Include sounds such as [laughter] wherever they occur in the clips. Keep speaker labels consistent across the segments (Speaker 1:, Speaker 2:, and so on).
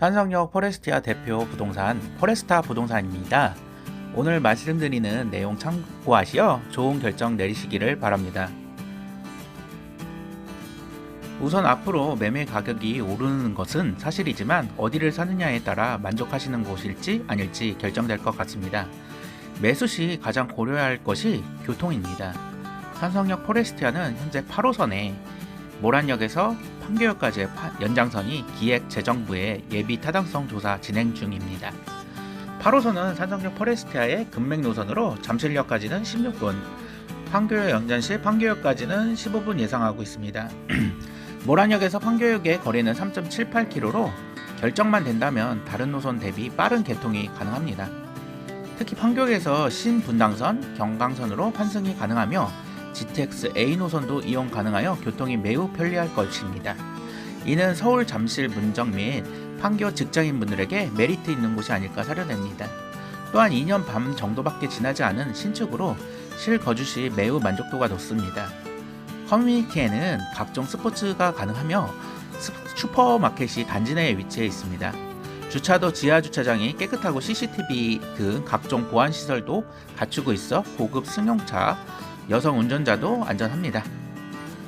Speaker 1: 산성역 포레스티아 대표 부동산 포레스타 부동산입니다. 오늘 말씀드리는 내용 참고하시어 좋은 결정 내리시기를 바랍니다. 우선 앞으로 매매 가격이 오르는 것은 사실이지만 어디를 사느냐에 따라 만족하시는 곳일지 아닐지 결정될 것 같습니다. 매수 시 가장 고려해야 할 것이 교통입니다. 산성역 포레스티아는 현재 8호선에 모란역에서 판교역까지의 파- 연장선이 기획재정부의 예비 타당성 조사 진행 중입니다. 8호선은 산성역 포레스티아의 금맥 노선으로 잠실역까지는 16분, 판교역 연장 시 판교역까지는 15분 예상하고 있습니다. [clears throat] 모란역에서 판교역의 거리는 3.78km로 결정만 된다면 다른 노선 대비 빠른 개통이 가능합니다. 특히 판교역에서 신분당선, 경강선으로 환승이 가능하며 GTX A 노선도 이용 가능하여 교통이 매우 편리할 것입니다. 이는 서울 잠실 문정 및 판교 직장인분들에게 메리트 있는 곳이 아닐까 사려냅니다. 또한 2년 반 정도밖에 지나지 않은 신축으로 실거주 시 매우 만족도가 높습니다. 커뮤니티에는 각종 스포츠가 가능하며 스- 슈퍼마켓이 단지 내에 위치해 있습니다. 주차도 지하 주차장이 깨끗하고 CCTV 등 각종 보안 시설도 갖추고 있어 고급 승용차, 여성 운전자도 안전합니다.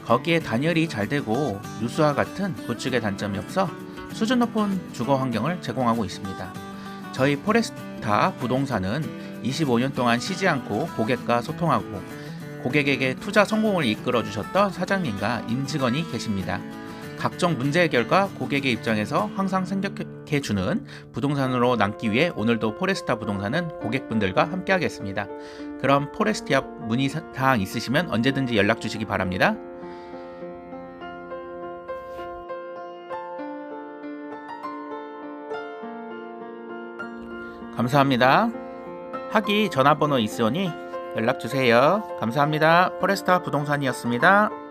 Speaker 1: 거기에 단열이 잘 되고 누수와 같은 구축의 단점이 없어 수준 높은 주거 환경을 제공하고 있습니다. 저희 포레스타 부동산은 25년 동안 쉬지 않고 고객과 소통하고 고객에게 투자 성공을 이끌어 주셨던 사장님과 임직원이 계십니다. 각종 문제 해결과 고객의 입장에서 항상 생각 해 주는 부동산으로 남기 위해 오늘도 포레스타 부동산은 고객분들과 함께 하겠습니다. 그럼 포레스티아 문의 사항 있으시면 언제든지 연락 주시기 바랍니다. 감사합니다. 하기 전화번호 있으니 연락 주세요. 감사합니다. 포레스타 부동산이었습니다.